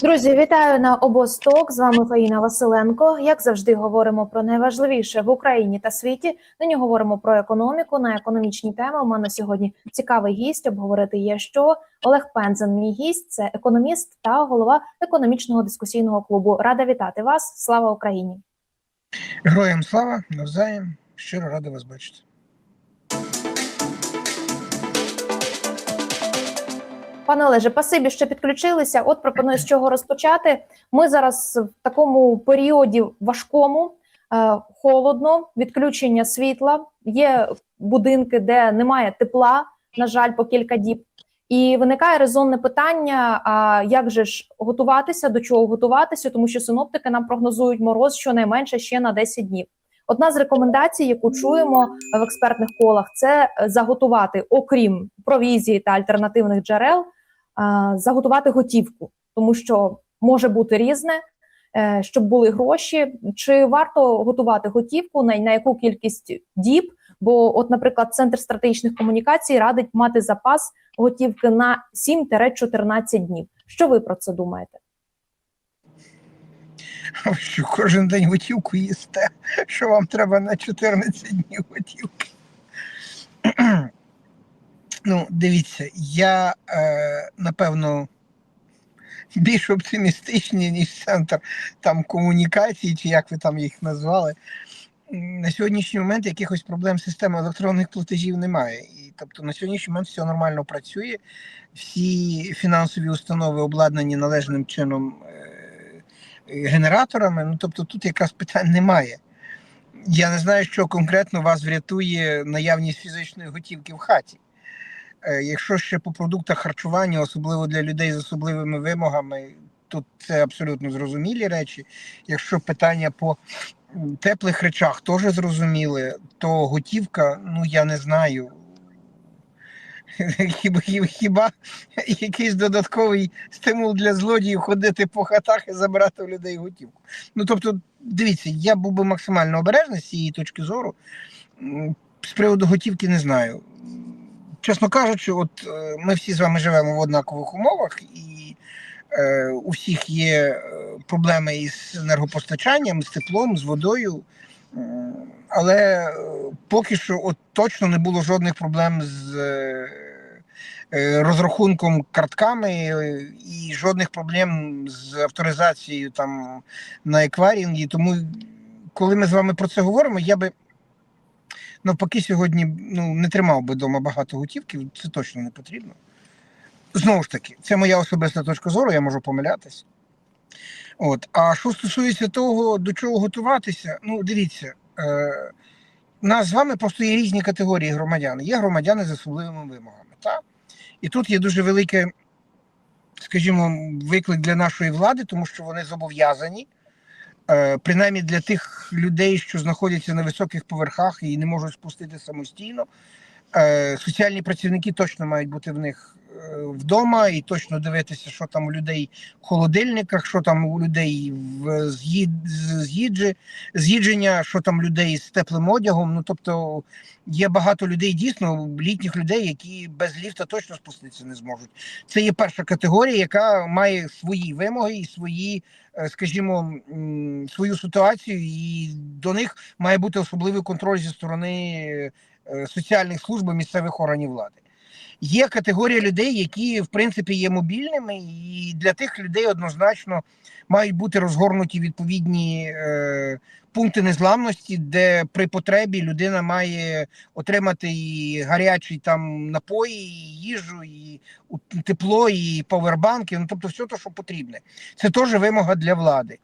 Друзі, вітаю на обосток. З вами Фаїна Василенко. Як завжди, говоримо про найважливіше в Україні та світі. Нині говоримо про економіку на економічні теми. У мене сьогодні цікавий гість. Обговорити є що Олег Пензен. Мій гість це економіст та голова економічного дискусійного клубу. Рада вітати вас. Слава Україні! Героям слава, навзаєм. Щиро радий вас бачити. Пане Олеже, пасибі, що підключилися. От пропоную з чого розпочати. Ми зараз в такому періоді важкому, е, холодно, відключення світла. Є будинки, де немає тепла, на жаль, по кілька діб. І виникає резонне питання: а як же ж готуватися, до чого готуватися, тому що синоптики нам прогнозують мороз щонайменше ще на 10 днів. Одна з рекомендацій, яку чуємо в експертних колах, це заготувати, окрім провізії та альтернативних джерел, заготувати готівку, тому що може бути різне, е, щоб були гроші. Чи варто готувати готівку на, на яку кількість діб? Бо, от, наприклад, центр стратегічних комунікацій радить мати запас готівки на 7-14 днів. Що ви про це думаєте? Що кожен день готівку їсте, що вам треба на 14 днів готівки. Ну, дивіться, я е, напевно більш оптимістичний, ніж центр там комунікації, чи як ви там їх назвали. На сьогоднішній момент якихось проблем з системи електронних платежів немає. І тобто на сьогоднішній момент все нормально працює, всі фінансові установи обладнані належним чином е, генераторами. Ну тобто тут якраз питань немає. Я не знаю, що конкретно вас врятує наявність фізичної готівки в хаті. Е, Якщо ще по продуктах харчування, особливо для людей з особливими вимогами, тут це абсолютно зрозумілі речі. Якщо питання по теплих речах теж зрозуміли, то готівка, ну я не знаю. Хіба, хіба, якийсь додатковий стимул для злодіїв ходити по хатах і забирати у людей готівку. Ну тобто, дивіться, я був би максимально обережний з цієї точки зору. З приводу готівки не знаю. Чесно кажучи, от е, ми всі з вами живемо в однакових умовах, і е, у всіх є е, проблеми із енергопостачанням, з теплом, з водою. Але е, поки що от точно не було жодних проблем з розрахунком картками і жодних проблем з авторизацією там на еквайрінгі. Тому, коли ми з вами про це говоримо, я би навпаки сьогодні ну, не тримав би вдома багато готівки, це точно не потрібно. Знову ж таки, це моя особиста точка зору, я можу помилятися. От. А що стосується того, до чого готуватися, ну дивіться, е, нас з вами просто є різні категорії громадян. Є громадяни з особливими вимогами. Та? І тут є дуже великий, скажімо, виклик для нашої влади, тому що вони зобов'язані, принаймні для тих людей, що знаходяться на високих поверхах і не можуть спустити самостійно. Е, соціальні працівники точно мають бути в них е, вдома і точно дивитися, що там у людей в холодильниках, що там у людей в з'їд, з'їджі, з'їдження, що там людей з теплим одягом. Ну тобто є багато людей, дійсно, літніх людей, які без ліфта точно спуститися не зможуть. Це є перша категорія, яка має свої вимоги і свої, е, скажімо, свою ситуацію, і до них має бути особливий контроль зі сторони е, соціальних служб місцевих органів влади. Є категорія людей, які в принципі є мобільними, і для тих людей однозначно мають бути розгорнуті відповідні е, пункти незламності, де при потребі людина має отримати і гарячі там напої, і їжу, і тепло, і повербанки. Ну тобто, все те, що потрібне. Це теж вимога для влади.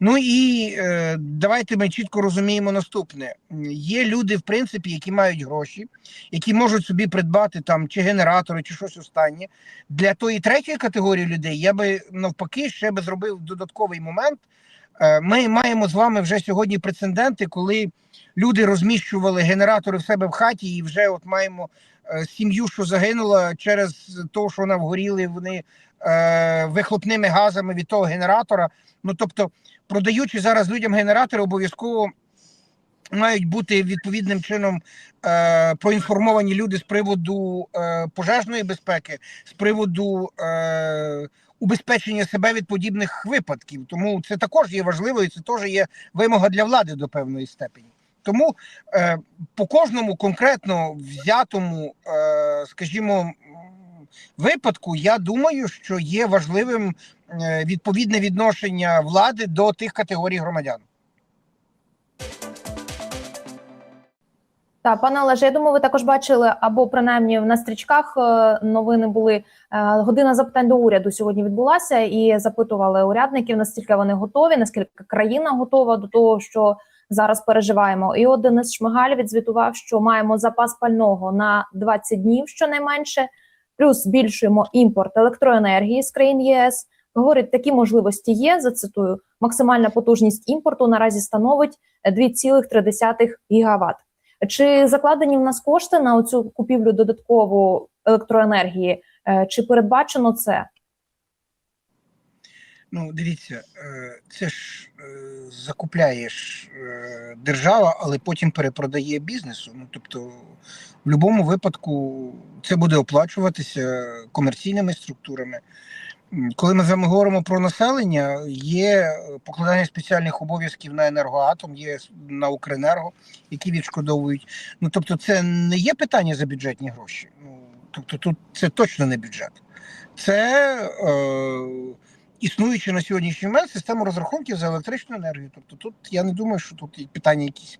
Ну і е, давайте ми чітко розуміємо наступне: є люди, в принципі, які мають гроші, які можуть собі придбати там чи генератори, чи щось останнє. Для тої третьої категорії людей я би навпаки ще би зробив додатковий момент. Е, Ми маємо з вами вже сьогодні прецеденти, коли люди розміщували генератори в себе в хаті, і вже от маємо е, сім'ю, що загинула через те, що вона вгоріли вони е, вихлопними газами від того генератора. Ну тобто, продаючи зараз людям генератори, обов'язково мають бути відповідним чином е, проінформовані люди з приводу е, пожежної безпеки, з приводу е, убезпечення себе від подібних випадків. Тому це також є важливо, і це теж є вимога для влади до певної степені. Тому е, по кожному конкретно взятому, е, скажімо, випадку, я думаю, що є важливим е, відповідне відношення влади до тих категорій громадян. Та пане Олеже, я думаю, ви також бачили, або принаймні на стрічках е, новини були е, година запитань до уряду сьогодні відбулася, і запитували урядників, наскільки вони готові, наскільки країна готова до того, що зараз переживаємо. І от Денис Шмигаль відзвітував, що маємо запас пального на 20 днів щонайменше, плюс збільшуємо імпорт електроенергії з країн ЄС. Говорить, такі можливості є. Зацитую, максимальна потужність імпорту наразі становить 2,3 гігаватт. Чи закладені в нас кошти на цю купівлю додаткову електроенергії? Е, Чи передбачено це? Ну, дивіться, е, це ж е, закупляєш держава, але потім перепродає бізнесу. Ну, тобто, в будь-якому випадку це буде оплачуватися комерційними структурами. Коли ми з вами говоримо про населення, є е, покладання спеціальних обов'язків на енергоатом, є на Укренерго, які відшкодовують. Ну тобто, це не є питання за бюджетні гроші. Ну тобто, тут це точно не бюджет. Це е, існуюча на сьогоднішній момент система розрахунків за електричну енергію. Тобто, тут я не думаю, що тут питання якісь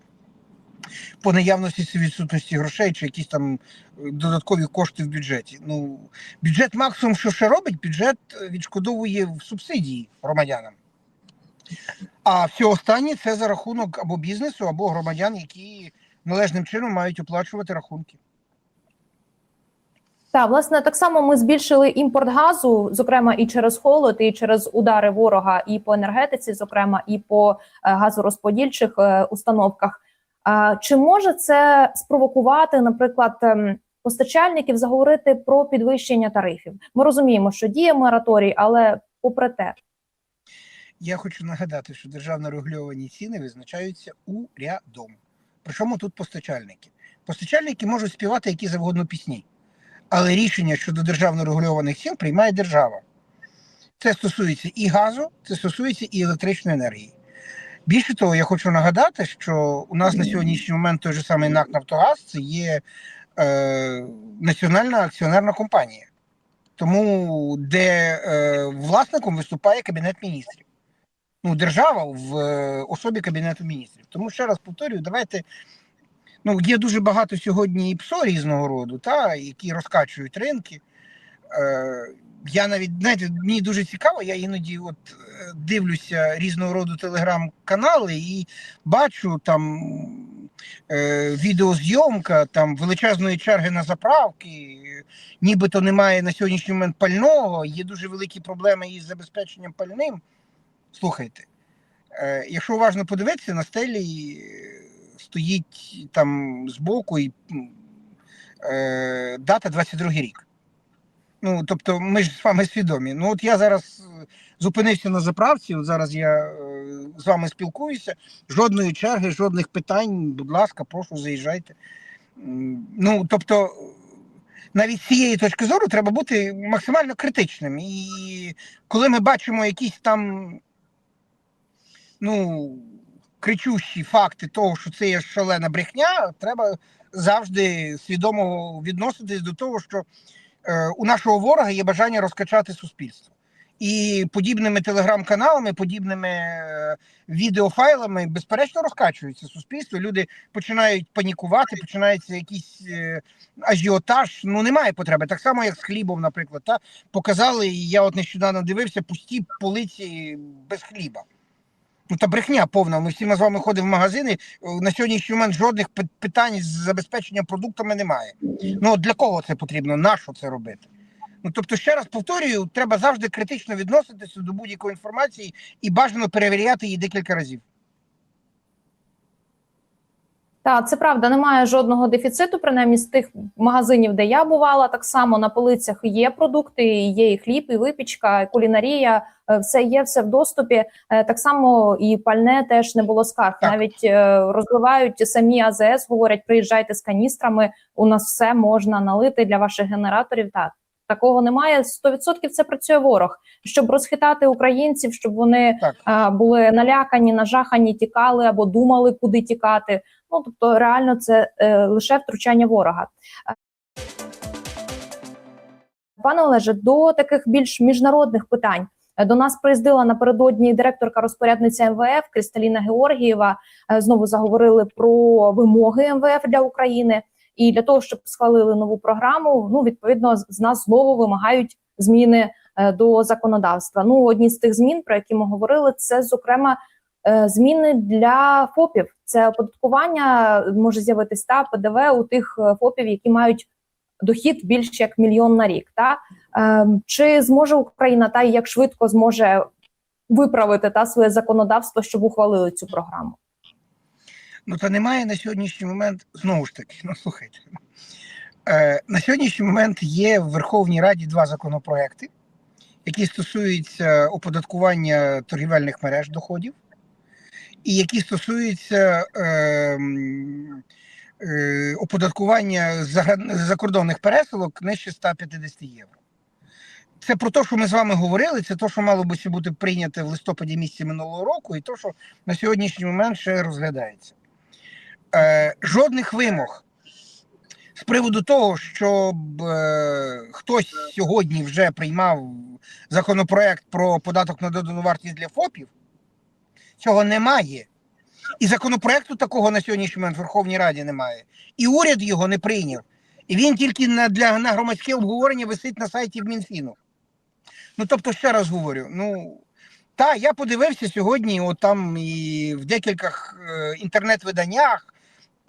по наявності чи відсутності грошей, чи якісь там е, додаткові кошти в бюджеті. Ну, бюджет максимум, що ще робить, бюджет е, відшкодовує в субсидії громадянам. А все останнє це за рахунок або бізнесу, або громадян, які належним чином мають оплачувати рахунки. Так, власне, так само ми збільшили імпорт газу, зокрема і через холод, і через удари ворога, і по енергетиці, зокрема, і по е, газорозподільчих установках. Чи може це спровокувати, наприклад, ем, постачальників заговорити про підвищення тарифів? Ми розуміємо, що діє мораторій, але попри те, Я хочу нагадати, що державно регульовані ціни визначаються урядом. Причому тут постачальники. Постачальники можуть співати які завгодно пісні, але рішення щодо державно регульованих цін приймає держава. Це стосується і газу, це стосується і електричної енергії. Більше того, я хочу нагадати, що у нас на сьогоднішній момент той же самий НАК Нафтогаз це є е, національна акціонерна компанія, тому де е, власником виступає Кабінет міністрів ну, держава в е, особі Кабінету міністрів. Тому ще раз повторюю, давайте. Ну, є дуже багато сьогодні і ПСО різного роду, та, які розкачують ринки. Е, я навіть, знаєте, мені дуже цікаво, я іноді от е, дивлюся різного роду телеграм-канали і бачу там е, відеозйомка там величезної черги на заправки, нібито немає на сьогоднішній момент пального, є дуже великі проблеми із забезпеченням пальним. Слухайте, е, якщо уважно подивитися, на стелі е, стоїть там збоку і е, дата 22 рік. Ну, тобто, ми ж з вами свідомі. Ну, от я зараз е, зупинився на заправці, от зараз я е, з вами спілкуюся. Жодної черги, жодних питань, будь ласка, прошу, заїжджайте. Ну, тобто, навіть з цієї точки зору треба бути максимально критичним. І коли ми бачимо якісь там ну, кричущі факти того, що це є шалена брехня, треба завжди свідомо відноситись до того, що у нашого ворога є бажання розкачати суспільство. І подібними телеграм-каналами, подібними е, відеофайлами, безперечно, розкачується суспільство. Люди починають панікувати, починається якийсь е, ажіотаж. Ну немає потреби. Так само, як з хлібом, наприклад. Та показали, я от нещодавно дивився пусті полиці без хліба. Ну та брехня повна. Ми всі з вами ходимо в магазини. е, На сьогоднішній момент жодних питань з забезпеченням продуктами немає. Ну для кого це потрібно? Нащо це робити? Ну тобто, ще раз повторюю, треба завжди критично відноситися до будь-якої інформації і бажано перевіряти її декілька разів. Так, це правда, немає жодного дефіциту, принаймні з тих магазинів, де я бувала, так само на полицях є продукти, є і хліб, і випічка, і кулінарія, е, все є, все в доступі. Е, Так само і пальне теж не було скарг. Так. Навіть е, розливають самі АЗС, говорять, приїжджайте з каністрами. У нас все можна налити для ваших генераторів. Так такого немає. 100% це працює ворог, щоб розхитати українців, щоб вони а, були налякані, нажахані, тікали або думали, куди тікати. Ну тобто, реально, це е, лише втручання ворога. Пане Олеже, до таких більш міжнародних питань до нас приїздила напередодні директорка розпорядниця МВФ Кристаліна Георгієва. Е, Знову заговорили про вимоги МВФ для України. І для того, щоб схвалили нову програму, ну відповідно з- нас знову вимагають зміни е, до законодавства. Ну, одні з тих змін, про які ми говорили, це зокрема зміни для ФОПів. Це оподаткування може з'явитись та ПДВ у тих е, ФОПів, які мають дохід більш як мільйон на рік. Та Ем, чи зможе Україна та як швидко зможе виправити та своє законодавство, щоб ухвалили цю програму? Ну, та немає на сьогоднішній момент, знову ж таки, ну слухайте. Е, на сьогоднішній момент є в Верховній Раді два законопроекти, які стосуються оподаткування торгівельних мереж доходів, і які стосуються е, е, оподаткування закордонних пересилок нижче 150 євро. Це про те, що ми з вами говорили, це те, що мало би бути прийнято в листопаді місяці минулого року, і те, що на сьогоднішній момент ще розглядається. Е, жодних вимог з приводу того, щоб е, хтось сьогодні вже приймав законопроект про податок на додану вартість для ФОПів, цього немає. І законопроекту такого на сьогоднішній момент в Верховній Раді немає. І уряд його не прийняв. І він тільки на, для, на громадське обговорення висить на сайті в Мінфіну. Ну, тобто, ще раз говорю, ну. Та, я подивився сьогодні, от там і в декількох е, інтернет-виданнях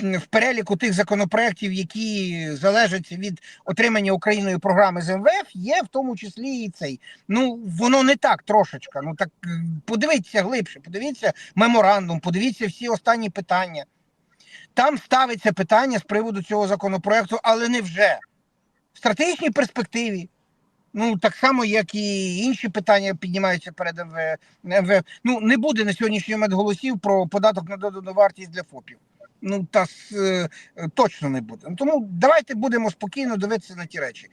в переліку тих законопроєктів, які залежать від отримання Україною програми з МВФ, є в тому числі і цей. Ну, воно не так трошечка. Ну так е, подивіться глибше, подивіться меморандум, подивіться всі останні питання. Там ставиться питання з приводу цього законопроекту, але не вже. В стратегічній перспективі. Ну, так само, як і інші питання піднімаються перед МВ, МВФ. Ну, не буде на сьогоднішній момент голосів про податок на додану вартість для ФОПів. Ну, та е, точно не буде. Ну, Тому давайте будемо спокійно дивитися на ті речі.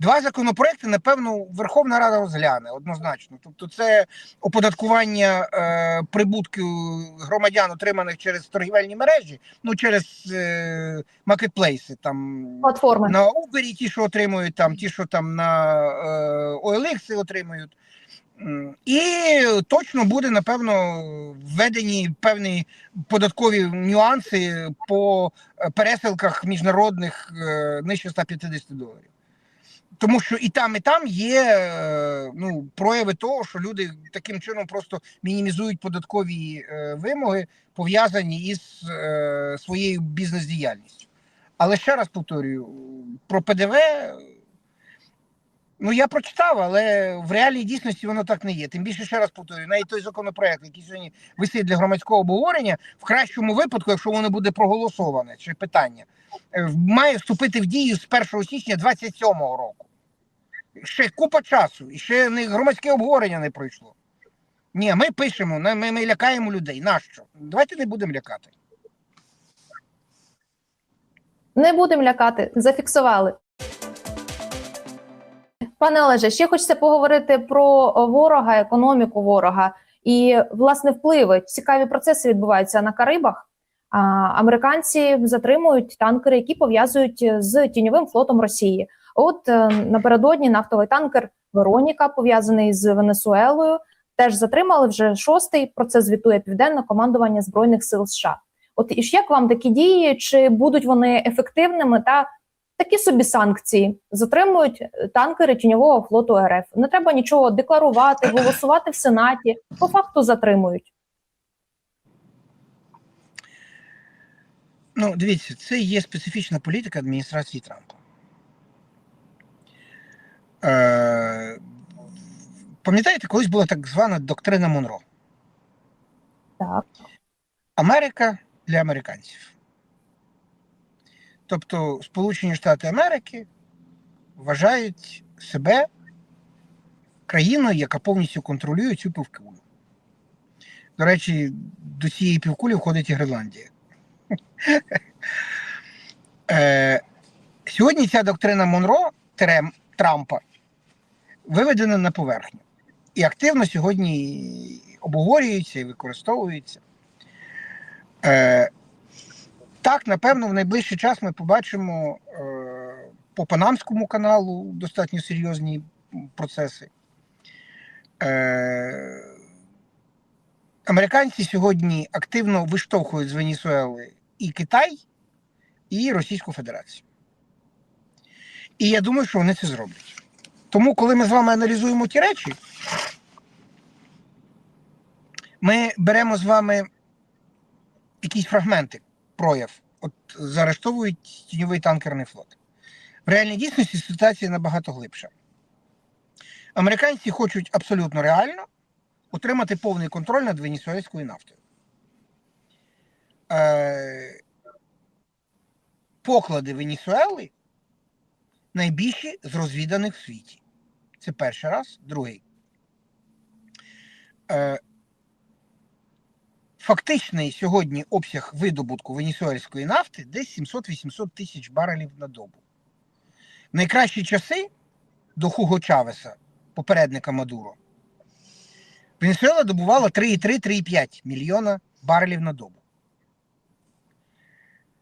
Два законопроекти, напевно, Верховна Рада розгляне однозначно. Тобто, це оподаткування е, прибутків громадян, отриманих через торгівельні мережі, ну через е, маркетплейси, там Платформи на Uber ті, що отримують, там, ті, що там на е, OLX отримують. І точно буде, напевно, введені певні податкові нюанси по е, пересилках міжнародних е, нижче 150 доларів. Тому що і там, і там є е, ну, прояви того, що люди таким чином просто мінімізують податкові вимоги, пов'язані із своєю бізнес-діяльністю. Але ще раз повторюю, про ПДВ. Ну, я прочитав, але в реальній дійсності воно так не є. Тим більше ще раз повторюю, навіть той законопроект, який сьогодні висить для громадського обговорення, в кращому випадку, якщо воно буде проголосоване, чи питання, е, має вступити в дію з 1 січня 27 року. Ще купа часу, і ще не громадське обговорення не пройшло. Ні, ми пишемо, ми, ми лякаємо людей. Нащо? Давайте не будемо лякати. не будемо лякати, зафіксували. Пане Олеже, ще хочеться поговорити про ворога, економіку ворога і власне впливи. Цікаві процеси відбуваються на Карибах. А, американці затримують танкери, які пов'язують з тіньовим флотом Росії. От е, напередодні нафтовий танкер Вероніка, пов'язаний з Венесуелою, теж затримали вже шостий. Про це звітує південне командування збройних сил США. От і як вам такі дії? Чи будуть вони ефективними та такі собі санкції затримують танкери тіньового флоту РФ? Не треба нічого декларувати, голосувати в сенаті. По факту затримують. Ну, дивіться, це є специфічна політика адміністрації Трампа. Е, пам'ятаєте, колись була так звана доктрина Монро. Так Америка для американців. Тобто Сполучені Штати Америки вважають себе країною, яка повністю контролює цю півкулю. До речі, до цієї півкулі входить і Гренландія. Е, Сьогодні ця доктрина Монро, Трампа виведено на поверхню і активно сьогодні обговорюється і використовується. Е, так, напевно, в найближчий час ми побачимо е, по Панамському каналу достатньо серйозні процеси. Е, американці сьогодні активно виштовхують з Венесуели і Китай, і Російську Федерацію. І я думаю, що вони це зроблять. Тому, коли ми з вами аналізуємо ті речі, ми беремо з вами якісь фрагменти, прояв. От заарештовують тіньовий танкерний флот. В реальній дійсності ситуація набагато глибша. Американці хочуть абсолютно реально отримати повний контроль над венесуельською нафтою. Е, поклади Венесуели найбільші з розвіданих в світі. Це перший раз, другий. Е, фактичний сьогодні обсяг видобутку венесуельської нафти десь 700-800 тисяч барелів на добу. В найкращі часи до Хуго Чавеса, попередника Мадуро, Венесуела добувала 3,3-3,5 мільйона барелів на добу.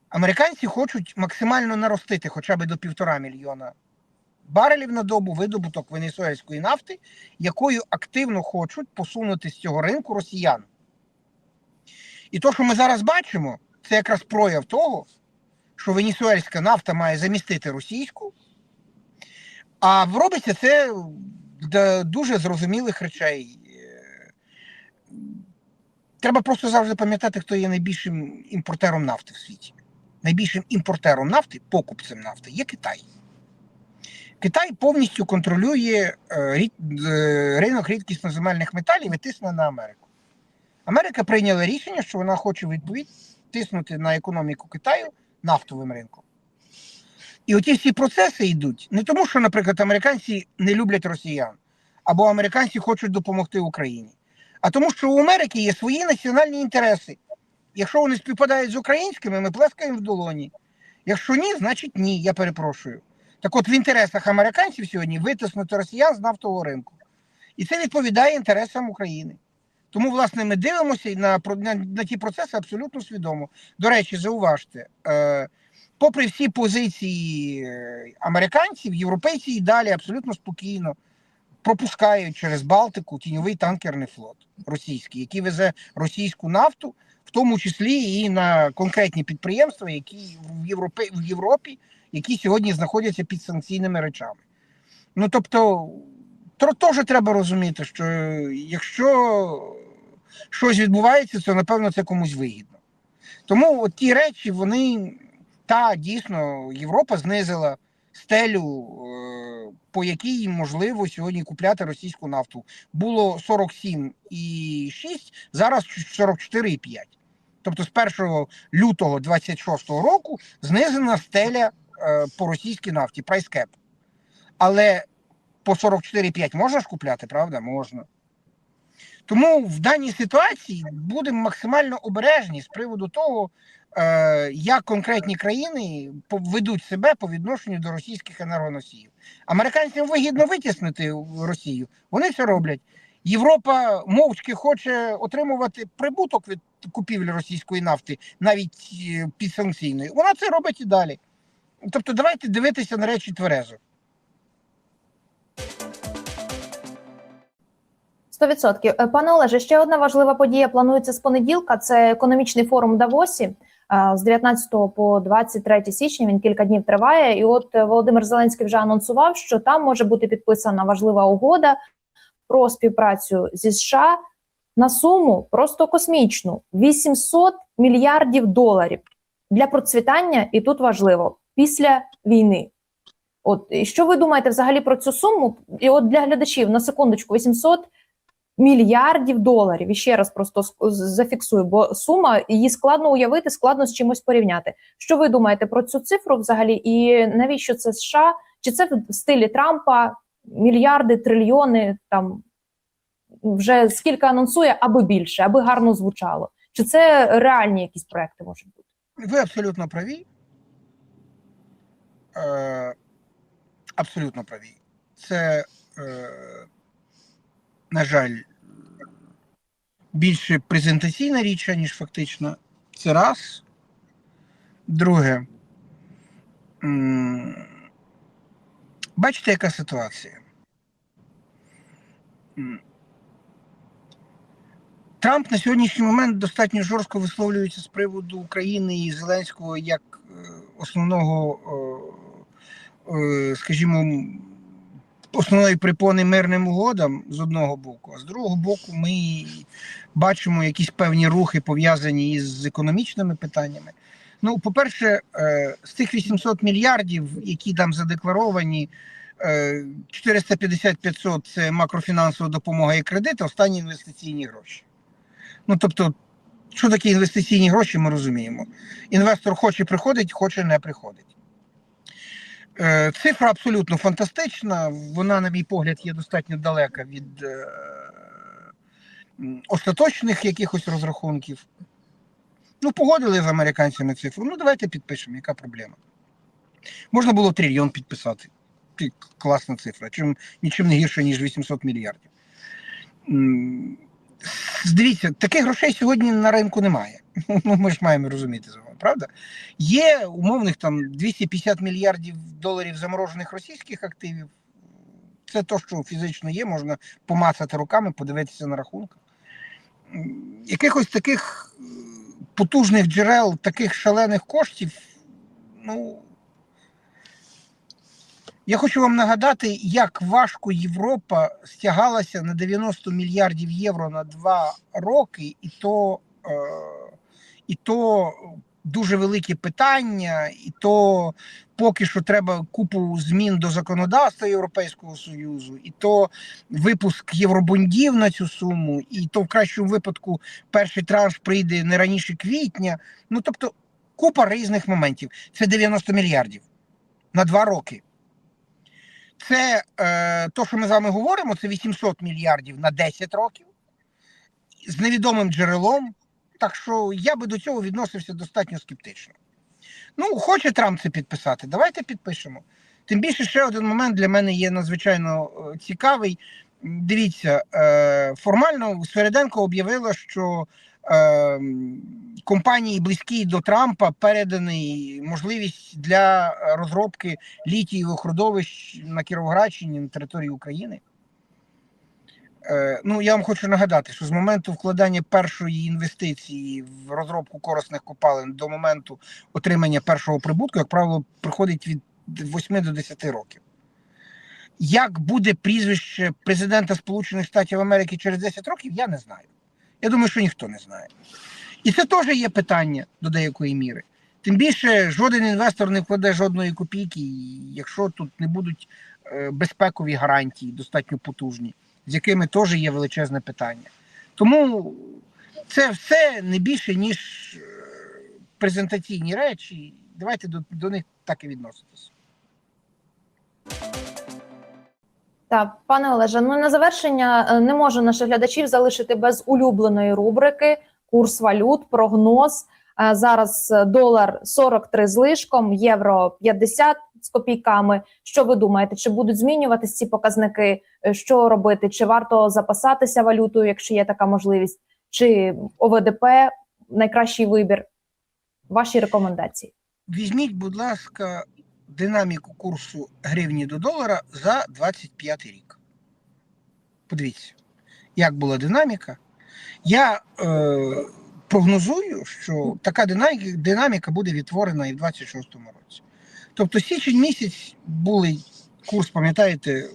Американці хочуть максимально наростити хоча б до півтора мільйона барелів на добу видобуток венесуельської нафти, якою активно хочуть посунути з цього ринку росіян. І то, що ми зараз бачимо, це якраз прояв того, що венесуельська нафта має замістити російську, а робиться це до дуже зрозумілих речей. Е, Треба просто завжди пам'ятати, хто є найбільшим імпортером нафти в світі. Найбільшим імпортером нафти, покупцем нафти є Китай. Китай повністю контролює е, е, ринок рідкісноземельних металів і тисне на Америку. Америка прийняла рішення, що вона хоче відповідь тиснути на економіку Китаю нафтовим ринком. І оті всі процеси йдуть не тому, що, наприклад, американці не люблять росіян, або американці хочуть допомогти Україні, а тому, що у Америки є свої національні інтереси. Якщо вони співпадають з українськими, ми плескаємо в долоні. Якщо ні, значить ні, я перепрошую. Так от в інтересах американців сьогодні витиснути росіян з нафтового ринку. І це відповідає інтересам України. Тому, власне, ми дивимося на, на, на ті процеси абсолютно свідомо. До речі, зауважте, е, попри всі позиції е, американців, європейці і далі абсолютно спокійно пропускають через Балтику тіньовий танкерний флот російський, який везе російську нафту, в тому числі і на конкретні підприємства, які в Європі, в Європі, які сьогодні знаходяться під санкційними речами. Ну тобто, то теж треба розуміти, що якщо щось відбувається, то напевно це комусь вигідно. Тому от ті речі, вони та дійсно Європа знизила стелю, е, по якій можливо сьогодні купляти російську нафту. Було 47,6, зараз 44,5. Тобто з 1 лютого 26 року знизена стеля е, по російській нафті, прайскеп. Але по 44,5 можна ж купляти, правда? Можна. Тому в даній ситуації будемо максимально обережні з приводу того, е, як конкретні країни ведуть себе по відношенню до російських енергоносіїв. Американцям вигідно витіснити Росію. Вони це роблять. Європа мовчки хоче отримувати прибуток від купівлі російської нафти, навіть е, підсанкційної. Вона це робить і далі. Тобто, давайте дивитися на речі тверезо. 100%. Е, Пане Олеже, ще одна важлива подія планується з понеділка. Це економічний форум Давосі е, з 19 по 23 січня. Він кілька днів триває. І от е, Володимир Зеленський вже анонсував, що там може бути підписана важлива угода про співпрацю зі США на суму просто космічну 800 мільярдів доларів для процвітання. І тут важливо після війни. От і що ви думаєте взагалі про цю суму? І от для глядачів на секундочку 800 мільярдів доларів. І ще раз просто зафіксую, бо сума її складно уявити, складно з чимось порівняти. Що ви думаєте про цю цифру взагалі? І навіщо це США? Чи це в стилі Трампа мільярди, трильйони там вже скільки анонсує, аби більше, аби гарно звучало? Чи це реальні якісь проекти можуть бути? Ви абсолютно праві. Е, абсолютно праві. це, е, на жаль, більше презентаційна річ, ніж фактично. Це раз. Друге. Бачите, яка ситуація? Трамп на сьогоднішній момент достатньо жорстко висловлюється з приводу України і Зеленського як е, основного, е, е, скажімо, основної припони мирним угодам з одного боку, а з другого боку, ми бачимо якісь певні рухи пов'язані із економічними питаннями. Ну, по-перше, е, з тих 800 мільярдів, які там задекларовані, е, 450-500 це макрофінансова допомога і кредит, останні інвестиційні гроші. Ну, тобто, що таке інвестиційні гроші, ми розуміємо. Інвестор хоче приходить, хоче не приходить. Е, Цифра абсолютно фантастична. Вона, на мій погляд, є достатньо далека від е, остаточних якихось розрахунків. Ну, погодили з американцями цифру. Ну, давайте підпишемо, яка проблема. Можна було трильйон підписати. Пі- Класна цифра. Чим, нічим не гірше, ніж 800 мільярдів. Дивіться, таких грошей сьогодні на ринку немає. Ну, ми ж маємо розуміти з вами, правда? Є умовних там 250 мільярдів доларів заморожених російських активів. Це то, що фізично є, можна помацати руками, подивитися на рахунках. Якихось таких е, потужних джерел, таких шалених коштів, ну. Я хочу вам нагадати, як важко Європа стягалася на 90 мільярдів євро на два роки, і то, е, і то дуже великі питання, і то поки що треба купу змін до законодавства Європейського Союзу, і то випуск євробондів на цю суму, і то в кращому випадку перший транш прийде не раніше квітня. Ну тобто купа різних моментів. Це 90 мільярдів на два роки. Це е, то, що ми з вами говоримо, це 800 мільярдів на 10 років з невідомим джерелом. Так що я би до цього відносився достатньо скептично. Ну, хоче Трамп це підписати, давайте підпишемо. Тим більше ще один момент для мене є надзвичайно е, цікавий. Дивіться, е, формально Свереденко об'явила, що е, компанії, близькі до Трампа, переданий можливість для розробки літієвих родовищ на Кіровоградщині на території України. Е, Ну, я вам хочу нагадати, що з моменту вкладання першої інвестиції в розробку корисних копалин до моменту отримання першого прибутку, як правило, приходить від 8 до 10 років. Як буде прізвище президента Сполучених Штатів Америки через 10 років, я не знаю. Я думаю, що ніхто не знає. І це теж є питання до деякої міри. Тим більше жоден інвестор не вкладе жодної копійки, якщо тут не будуть е, безпекові гарантії достатньо потужні, з якими теж є величезне питання. Тому це все не більше, ніж е, презентаційні речі. Давайте до, до них так і відноситися. Так, пане Олеже, ну на завершення е, не можу наших глядачів залишити без улюбленої рубрики курс валют, прогноз. Е, Зараз е, долар 43 з лишком, євро 50 з копійками. Що ви думаєте? Чи будуть змінюватись ці показники? Е, Що робити? Чи варто запасатися валютою, якщо є така можливість? Чи ОВДП найкращий вибір? Ваші рекомендації? Візьміть, будь ласка, динаміку курсу гривні до долара за 25 рік. Подивіться, як була динаміка. Я е, прогнозую, що така динаміка, буде відтворена і в 26-му році. Тобто січень місяць були курс, пам'ятаєте,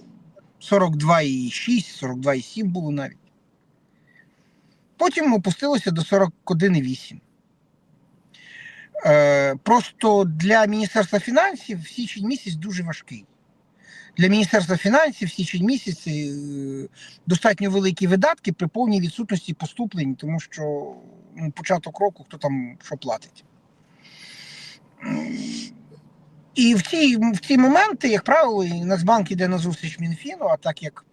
42,6, 42,7 було навіть. Потім опустилося до 41,8. Е, Просто для Міністерства фінансів січень місяць дуже важкий. Для Міністерства фінансів січень місяць е, достатньо великі видатки при повній відсутності поступлень, тому що початок року хто там що платить. І в ці, в ці моменти, як правило, Нацбанк іде на зустріч Мінфіну, а так як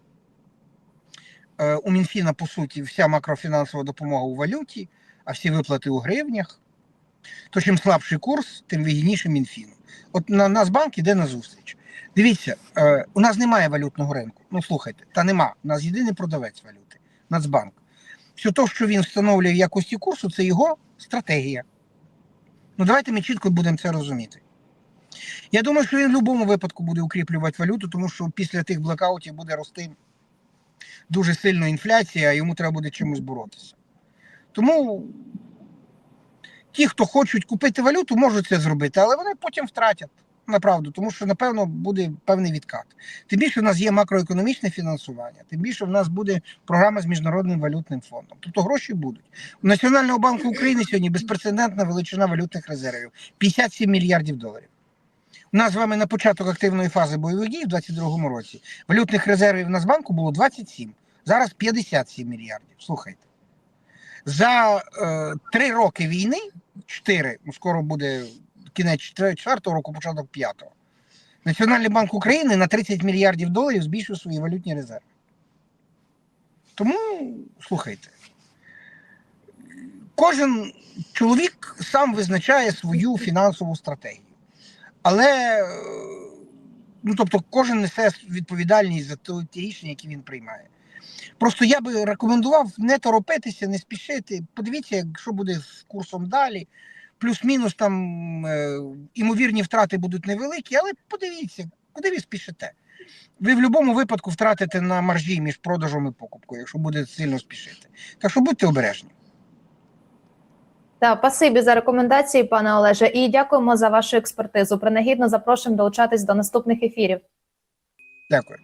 е, у Мінфіна, по суті, вся макрофінансова допомога у валюті, а всі виплати у гривнях, то чим слабший курс, тим вигідніше Мінфіну. От на Нацбанк іде на зустріч. Дивіться, е, у нас немає валютного ринку. Ну слухайте, та нема. У нас єдиний продавець валюти Нацбанк. Все те, що він встановлює в якості курсу, це його стратегія. Ну давайте ми чітко будемо це розуміти. Я думаю, що він в будь-якому випадку буде укріплювати валюту, тому що після тих блекаутів буде рости дуже сильно інфляція, а йому треба буде чимось боротися. Тому ті, хто хочуть купити валюту, можуть це зробити, але вони потім втратять. Направду, тому що напевно буде певний відкат. Тим більше в нас є макроекономічне фінансування, тим більше в нас буде програма з міжнародним валютним фондом. Тобто гроші будуть. У Національного банку України сьогодні безпрецедентна величина валютних резервів 57 мільярдів доларів. У нас з вами на початок активної фази бойових дій в 2022 році валютних резервів Нацбанку було 27, зараз 57 мільярдів. Слухайте. За е, три роки війни, 4, ну скоро буде кінець 4 року, початок 5 Національний банк України на 30 мільярдів доларів збільшив свої валютні резерви. Тому слухайте, кожен чоловік сам визначає свою фінансову стратегію. Але ну, тобто, кожен несе відповідальність за ті рішення, які він приймає. Просто я би рекомендував не торопитися, не спішити. Подивіться, якщо буде з курсом далі. Плюс-мінус там е, імовірні втрати будуть невеликі, але подивіться, куди ви спішите. Ви в будь-якому випадку втратите на маржі між продажем і покупкою, якщо буде сильно спішити. Так що будьте обережні. Так, спасибі за рекомендації, пане Олеже, і дякуємо за вашу експертизу. Принагідно запрошуємо долучатись до наступних ефірів. Дякую.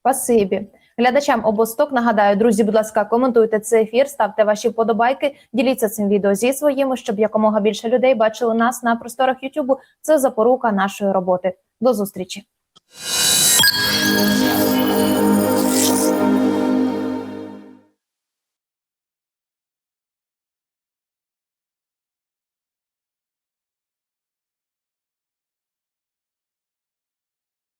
Спасибі. Глядачам обосток нагадаю, друзі, будь ласка, коментуйте цей ефір, ставте ваші вподобайки, діліться цим відео зі своїми, щоб якомога більше людей бачили нас на просторах Ютубу. Це запорука нашої роботи. До зустрічі.